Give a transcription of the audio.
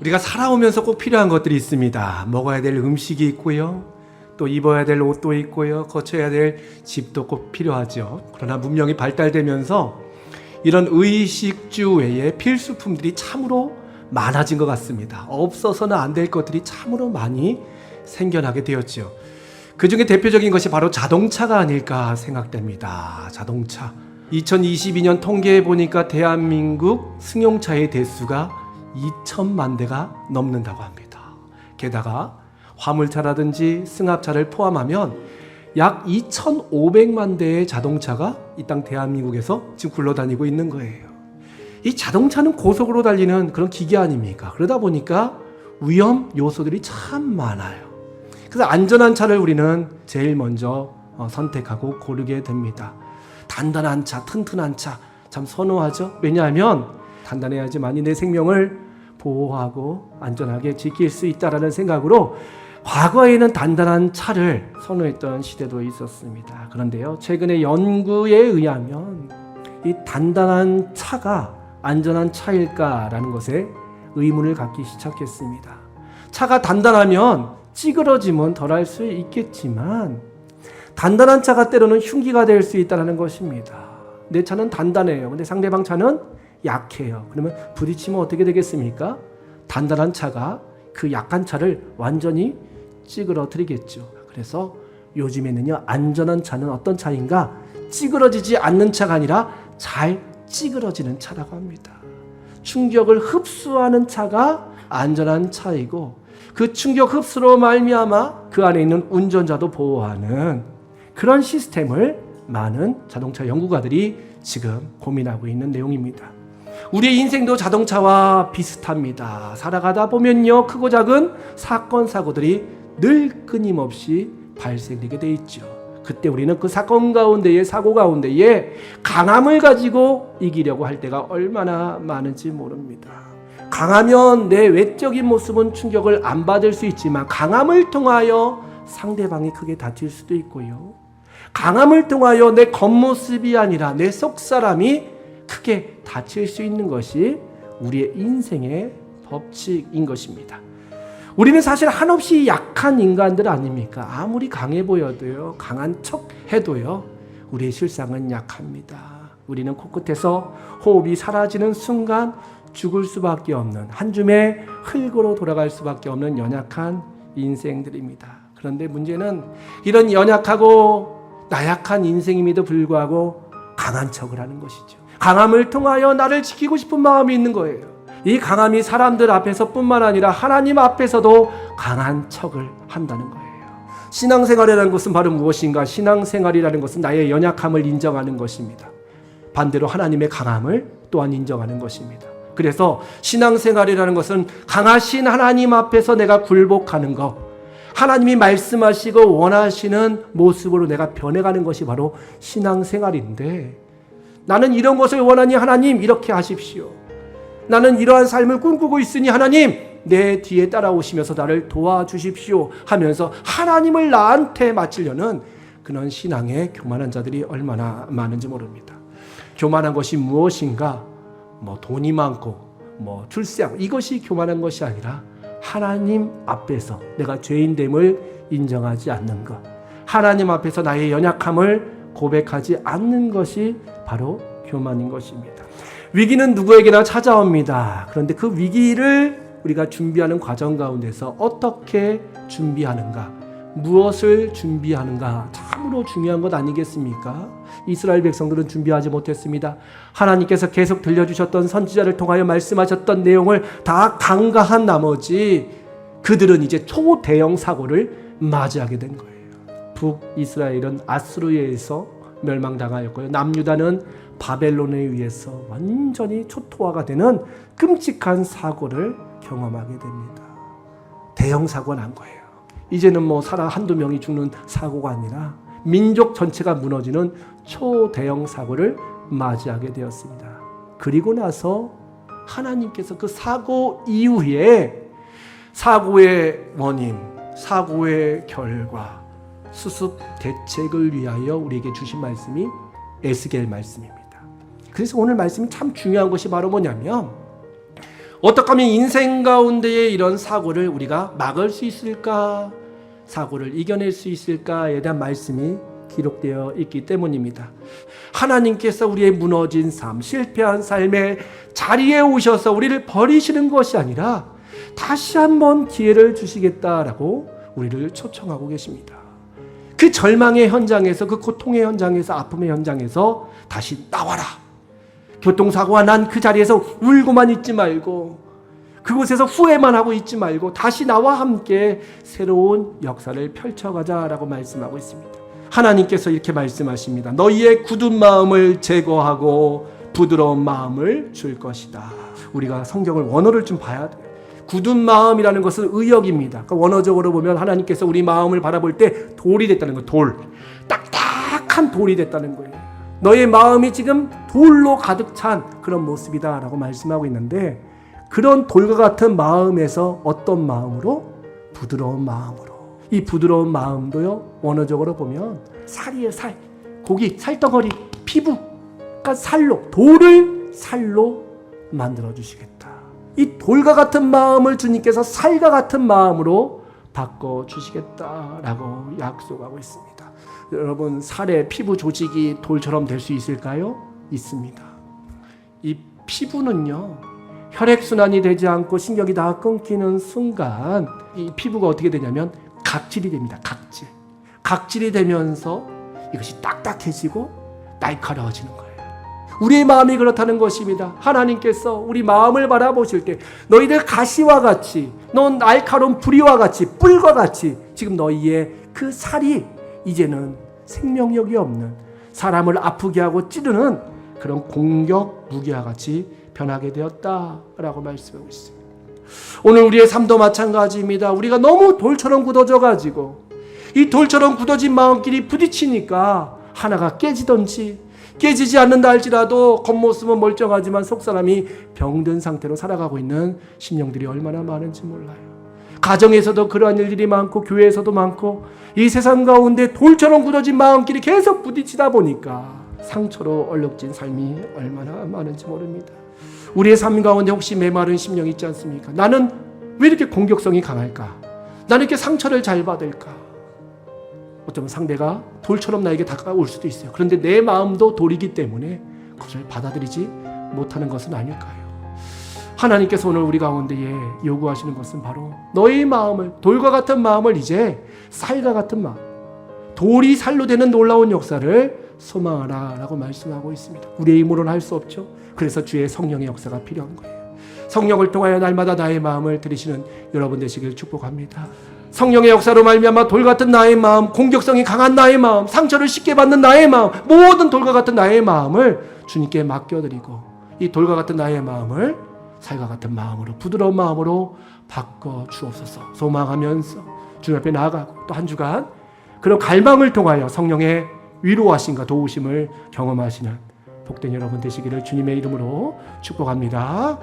우리가 살아오면서 꼭 필요한 것들이 있습니다. 먹어야 될 음식이 있고요. 또 입어야 될 옷도 있고요. 거쳐야 될 집도 꼭 필요하죠. 그러나 문명이 발달되면서 이런 의식주 외에 필수품들이 참으로 많아진 것 같습니다. 없어서는 안 될 것들이 참으로 많이 생겨나게 되었죠. 그 중에 대표적인 것이 바로 자동차가 아닐까 생각됩니다. 자동차. 2022년 통계에 보니까 대한민국 승용차의 대수가 2천만 대가 넘는다고 합니다. 게다가 화물차라든지 승합차를 포함하면 약 2,500만 대의 자동차가 이 땅 대한민국에서 지금 굴러다니고 있는 거예요. 이 자동차는 고속으로 달리는 그런 기계 아닙니까? 그러다 보니까 위험 요소들이 참 많아요. 그래서 안전한 차를 우리는 제일 먼저 어, 선택하고 고르게 됩니다. 단단한 차, 튼튼한 차 참 선호하죠. 왜냐하면 단단해야지만이 내 생명을 보호하고 안전하게 지킬 수 있다라는 생각으로 과거에는 단단한 차를 선호했던 시대도 있었습니다. 그런데요, 최근에 연구에 의하면 이 단단한 차가 안전한 차일까라는 것에 의문을 갖기 시작했습니다. 차가 단단하면 찌그러짐은 덜할 수 있겠지만 단단한 차가 때로는 흉기가 될 수 있다는 것입니다. 내 차는 단단해요. 근데 상대방 차는 약해요. 그러면 부딪히면 어떻게 되겠습니까? 단단한 차가 그 약한 차를 완전히 찌그러뜨리겠죠. 그래서 요즘에는요, 안전한 차는 어떤 차인가? 찌그러지지 않는 차가 아니라 잘 찌그러지는 차라고 합니다. 충격을 흡수하는 차가 안전한 차이고 그 충격 흡수로 말미암아 그 안에 있는 운전자도 보호하는 그런 시스템을 많은 자동차 연구가들이 지금 고민하고 있는 내용입니다. 우리의 인생도 자동차와 비슷합니다. 살아가다 보면요, 크고 작은 사건, 사고들이 늘 끊임없이 발생되게 돼 있죠. 그때 우리는 그 사건 가운데에, 사고 가운데에 강함을 가지고 이기려고 할 때가 얼마나 많은지 모릅니다. 강하면 내 외적인 모습은 충격을 안 받을 수 있지만 강함을 통하여 상대방이 크게 다칠 수도 있고요. 강함을 통하여 내 겉모습이 아니라 내 속사람이 크게 다칠 수 있는 것이 우리의 인생의 법칙인 것입니다. 우리는 사실 한없이 약한 인간들 아닙니까? 아무리 강해 보여도요, 강한 척 해도요, 우리의 실상은 약합니다. 우리는 코끝에서 호흡이 사라지는 순간 죽을 수밖에 없는 한 줌의 흙으로 돌아갈 수밖에 없는 연약한 인생들입니다. 그런데 문제는 이런 연약하고 나약한 인생임에도 불구하고 강한 척을 하는 것이죠. 강함을 통하여 나를 지키고 싶은 마음이 있는 거예요. 이 강함이 사람들 앞에서뿐만 아니라 하나님 앞에서도 강한 척을 한다는 거예요. 신앙생활이라는 것은 바로 무엇인가? 신앙생활이라는 것은 나의 연약함을 인정하는 것입니다. 반대로 하나님의 강함을 또한 인정하는 것입니다. 그래서 신앙생활이라는 것은 강하신 하나님 앞에서 내가 굴복하는 것, 하나님이 말씀하시고 원하시는 모습으로 내가 변해가는 것이 바로 신앙생활인데 나는 이런 것을 원하니 하나님 이렇게 하십시오. 나는 이러한 삶을 꿈꾸고 있으니 하나님 내 뒤에 따라오시면서 나를 도와주십시오 하면서 하나님을 나한테 맡기려는 그런 신앙의 교만한 자들이 얼마나 많은지 모릅니다. 교만한 것이 무엇인가? 뭐 돈이 많고 뭐 출세하고 이것이 교만한 것이 아니라 하나님 앞에서 내가 죄인됨을 인정하지 않는 것. 하나님 앞에서 나의 연약함을 고백하지 않는 것이 바로 교만인 것입니다. 위기는 누구에게나 찾아옵니다. 그런데 그 위기를 우리가 준비하는 과정 가운데서 어떻게 준비하는가, 무엇을 준비하는가 참으로 중요한 것 아니겠습니까? 이스라엘 백성들은 준비하지 못했습니다. 하나님께서 계속 들려주셨던 선지자를 통하여 말씀하셨던 내용을 다 간과한 나머지 그들은 이제 초대형 사고를 맞이하게 된 거예요. 북이스라엘은 아수르에서 멸망당하였고요. 남유다는 바벨론에 의해서 완전히 초토화가 되는 끔찍한 사고를 경험하게 됩니다. 대형 사고가 난 거예요. 이제는 뭐 사람 한두 명이 죽는 사고가 아니라 민족 전체가 무너지는 초대형 사고를 맞이하게 되었습니다. 그리고 나서 하나님께서 그 사고 이후에 사고의 원인, 사고의 결과, 수습 대책을 위하여 우리에게 주신 말씀이 에스겔 말씀입니다. 그래서 오늘 말씀이 참 중요한 것이 바로 뭐냐면 어떻게 하면 인생 가운데의 이런 사고를 우리가 막을 수 있을까? 사고를 이겨낼 수 있을까에 대한 말씀이 기록되어 있기 때문입니다. 하나님께서 우리의 무너진 삶, 실패한 삶의 자리에 오셔서 우리를 버리시는 것이 아니라 다시 한번 기회를 주시겠다라고 우리를 초청하고 계십니다. 그 절망의 현장에서 그 고통의 현장에서 아픔의 현장에서 다시 나와라. 교통사고가 난 그 자리에서 울고만 있지 말고 그곳에서 후회만 하고 있지 말고 다시 나와 함께 새로운 역사를 펼쳐가자라고 말씀하고 있습니다. 하나님께서 이렇게 말씀하십니다. 너희의 굳은 마음을 제거하고 부드러운 마음을 줄 것이다. 우리가 성경을 원어를 좀 봐야 돼요. 굳은 마음이라는 것은 의역입니다. 그러니까 원어적으로 보면 하나님께서 우리 마음을 바라볼 때 돌이 됐다는 거, 돌. 딱딱한 돌이 됐다는 거예요. 너의 마음이 지금 돌로 가득 찬 그런 모습이다라고 말씀하고 있는데 그런 돌과 같은 마음에서 어떤 마음으로? 부드러운 마음으로. 이 부드러운 마음도요, 원어적으로 보면 살이에요, 살. 고기, 살덩어리, 피부. 그러니까 살로, 돌을 살로 만들어 주시겠다. 이 돌과 같은 마음을 주님께서 살과 같은 마음으로 바꿔 주시겠다라고 약속하고 있습니다. 여러분, 살의 피부 조직이 돌처럼 될 수 있을까요? 있습니다. 이 피부는요, 혈액순환이 되지 않고 신경이 다 끊기는 순간 이 피부가 어떻게 되냐면 각질이 됩니다. 각질. 각질이 되면서 이것이 딱딱해지고 날카로워지는 거예요. 우리의 마음이 그렇다는 것입니다. 하나님께서 우리 마음을 바라보실 때 너희들 가시와 같이 넌 날카로운 부리와 같이 뿔과 같이 지금 너희의 그 살이 이제는 생명력이 없는 사람을 아프게 하고 찌르는 그런 공격 무기와 같이 변하게 되었다라고 말씀하고 있습니다. 오늘 우리의 삶도 마찬가지입니다. 우리가 너무 돌처럼 굳어져 가지고 이 돌처럼 굳어진 마음끼리 부딪히니까 하나가 깨지던지 깨지지 않는다 할지라도 겉모습은 멀쩡하지만 속사람이 병든 상태로 살아가고 있는 심령들이 얼마나 많은지 몰라요. 가정에서도 그러한 일들이 많고 교회에서도 많고 이 세상 가운데 돌처럼 굳어진 마음끼리 계속 부딪히다 보니까 상처로 얼룩진 삶이 얼마나 많은지 모릅니다. 우리의 삶 가운데 혹시 메마른 심령이 있지 않습니까? 나는 왜 이렇게 공격성이 강할까? 나는 이렇게 상처를 잘 받을까? 어쩌면 상대가 돌처럼 나에게 다가올 수도 있어요. 그런데 내 마음도 돌이기 때문에 그것을 받아들이지 못하는 것은 아닐까요? 하나님께서 오늘 우리 가운데에 요구하시는 것은 바로 너의 마음을 돌과 같은 마음을 이제 살과 같은 마음 돌이 살로 되는 놀라운 역사를 소망하라 라고 말씀하고 있습니다. 우리의 힘으로는 할 수 없죠. 그래서 주의 성령의 역사가 필요한 거예요. 성령을 통하여 날마다 나의 마음을 들이시는 여러분 되시길 축복합니다. 성령의 역사로 말미암아 돌 같은 나의 마음, 공격성이 강한 나의 마음, 상처를 쉽게 받는 나의 마음, 모든 돌과 같은 나의 마음을 주님께 맡겨드리고 이 돌과 같은 나의 마음을 살과 같은 마음으로 부드러운 마음으로 바꿔 주옵소서 소망하면서 주님 앞에 나아가고 또 한 주간 그런 갈망을 통하여 성령의 위로하심과 도우심을 경험하시는 복된 여러분 되시기를 주님의 이름으로 축복합니다.